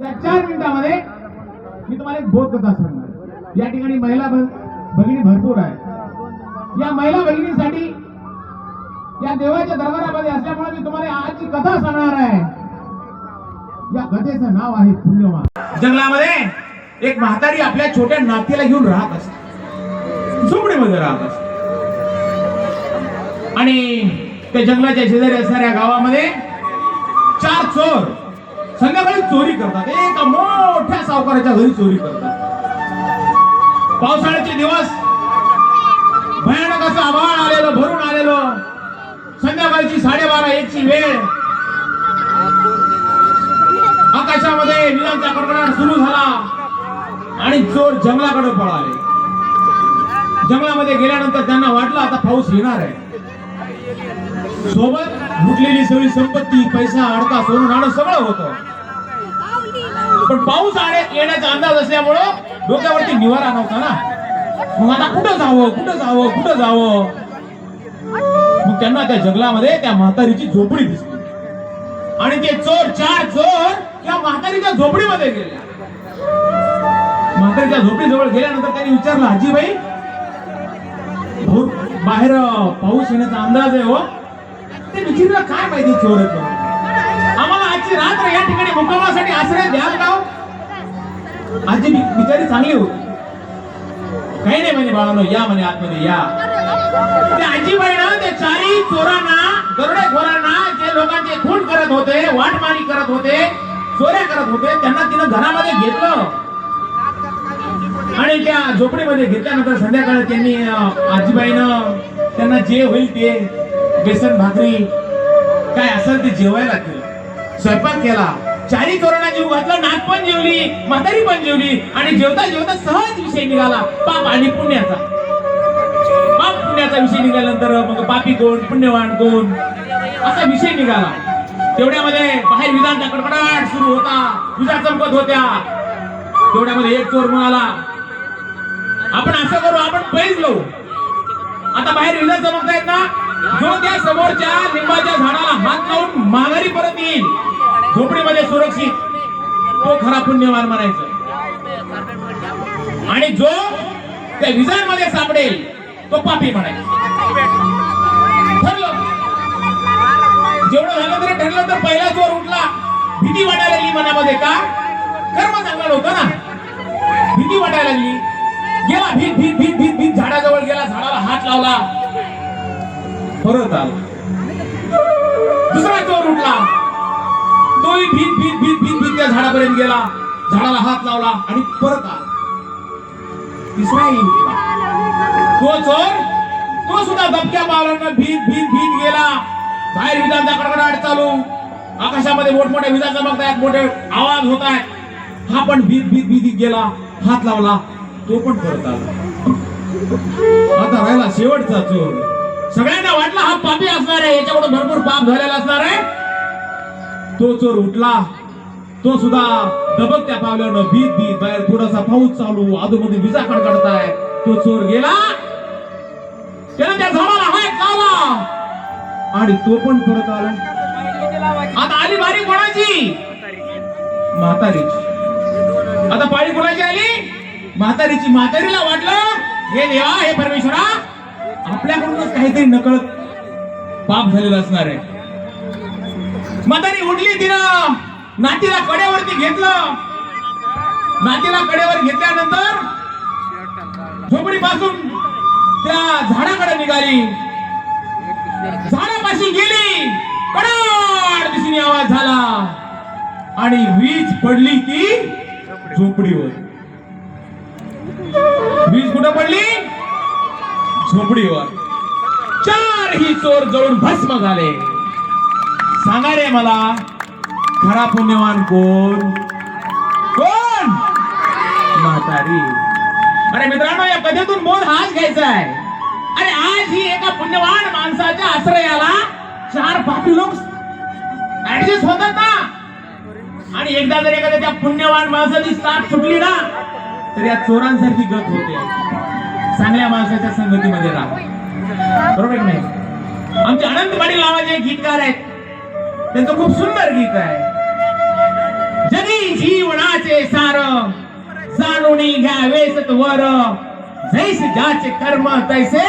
त्या चार मिनिटामध्ये मी तुम्हाला एक बोध कथा सांगणार या ठिकाणी महिला भगिनी भरपूर आहे या महिला भगिनीसाठी या देवाच्या दरबारामध्ये असल्यामुळे मी तुम्हाला आजची कथा सांगणार आहे. या कथेचं नाव आहे पुण्यवान. जंगलामध्ये एक म्हातारी आपल्या छोट्या नातीला घेऊन राहत असते. झोपडीमध्ये राहत असते. आणि त्या जंगलाच्या शेजारी असणाऱ्या गावामध्ये चार चोर संध्याकाळी चोरी करतात. एका मोठ्या सावकाराच्या घरी चोरी करतात. पावसाळ्याचे दिवस. भयानक असं आभाळ आलेलं भरून आलेलं. संध्याकाळची साडेबारा एकची वेळ. आकाशामध्ये विजांचा कडकडाट सुरू झाला. आणि चोर जंगलाकडे पळाले. जंगलामध्ये गेल्यानंतर त्यांना वाटलं आता पाऊस येणार आहे. सोबत लुटलेली सगळी संपत्ती पैसा अडका सोनं नाणं सगळं होतं. पण पाऊस आले येण्याचा अंदाज असल्यामुळं डोक्यावरती निवारा नव्हता ना. मग आता कुठं जावं कुठं जावं कुठं जावं? मग त्यांना त्या जंगलामध्ये त्या म्हातारीची झोपडी दिसली. आणि ते चोर चार चोर त्या म्हातारीच्या झोपडीमध्ये गेले. म्हातारीच्या झोपडीजवळ गेल्यानंतर त्यांनी विचारलं आजीबाई बाहेर पाऊस येण्याचा अंदाज आहे हो. ते विचित्र काय माहिती चोर आम्हाला आजची रात्र या ठिकाणी मुक्कामासाठी आश्रय द्याल का हो? आजी बिचारी चांगली होती काही नाही म्हणे बाळानो या म्हणे आतमध्ये या. त्या आजीबाईनं त्या चारी चोरांना दरोडेखोरांना जे लोकांचे खून करत होते वाटमारी करत होते चोऱ्या करत होते त्यांना तिनं घरामध्ये घेतलं. आणि त्या झोपडीमध्ये घेतल्यानंतर संध्याकाळी त्यांनी आजीबाईनं त्यांना जे होईल ते बेसन भाकरी काय असेल ते जेवायला केलं स्वयंपाक केला. चारी कोरोना जीव घातला नाक पण जेवली म्हातारी पण जेवली आणि जेवता जेवता सहज विषय निघाला. पाप आणि पुण्याचा. पाप पुण्याचा विषय निघाल्यानंतर मग पापी कोण पुण्यवान कोण? असा विषय निघाला. तेवढ्यामध्ये बाहेर विजांचा कडकडाट सुरू होता. विजा चमकत होत्या. तेवढ्यामध्ये एक चोर म्हणाला आपण असं करू आपण पैज लावू आता बाहेर विजा चमकतायत ना? जो त्या समोरच्या लिंबाच्या झाडाला हात लावून माघारी परत येईल झोपडीमध्ये सुरक्षित तो मार म्हणायचं? आणि जो त्या विजांमध्ये सापडेल तो पापी म्हणायचा. ठरलं. जेवढं झालं तरी ठरलं तर पहिला जोर उठला. भीती वाटायला लागली मनामध्ये का? कर्म चांगलं होता ना. भीती वाटायला लागली. गेला भीत भीत भीत भीत भीत. झाडाजवळ गेला झाडाला हात लावला. परत आला. दुसरा चोर उठला. तोही भीत भीत भीत भीत भीत त्या झाडापर्यंत गेला. झाडाला हात लावला आणि परत आला. तिसऱ्या तो चोर तो सुद्धा धबक्या पावलांना भीत भीत भीत गेला. बाहेर विजांचा कडकडाट चालू. आकाशामध्ये मोठमोठ्या विजा चमकतायत मोठे आवाज होत आहेत हा पण भीत भीत भीत गेला हात लावला तो पण परत आला. आता राहिला शेवटचा चोर. सगळ्यांना वाटला हा पापी असणार आहे याच्याकडून भरपूर पाप झालेला असणार आहे. तो चोर उठला तो सुद्धा दबकत्या पावल्यानं भीत भीत बाहेर थोडासा पाऊस चालू आजूबाजू विजा कडकडताय तो चोर गेला. त्यानं त्या झाडाला हात लावला आणि तो पण परत आला. आता आली बारी कोणाची? म्हातारीची. आता पाळी कोणाची आली? म्हातारीची. म्हातारीला वाटलं हे देवा हे परमेश्वरा आपल्याकडूनच काहीतरी नकळत पाप झालेलं असणार आहे. म्हातारी उठली तिनं. नातीला कड्यावरती घेतलं. नातीला कड्यावर घेतल्यानंतर झोपडी पासून त्या झाडाकडे निघाली. झाडापाशी गेली. कडाड दिशेने आवाज झाला. आणि वीज पडली ती झोपडीवर. वीज कुठं पडली? झोपडीवर. चार ही चोर जळून भस्म झाले. सांगा रे मला खरा पुण्यवान कोण? कोण? म्हातारी. अरे मित्रांनो या कथेतून बोध हाच घ्यायचा आहे अरे आज ही एका पुण्यवान माणसाच्या आश्रयाला चार पापी लोक ऍडजस्ट होतात ना. आणि एकदा जर एखाद्या त्या पुण्यवान माणसाची साथ सुटली ना तर या चोरांसारखी गत होते. चांगल्या माणसाच्या संगतीमध्ये राहा. बरोबर नाही? आमचे अनंत पाटील नावाचे गीतकार आहेत. त्यांचं खूप सुंदर गीत आहे. जरी जीवनाचे सार जाणून घ्यावेस वर जैस ज्याचे कर्म तैसे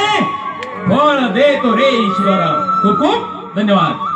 फळ देतो रे ईश्वर. खूप खूप धन्यवाद.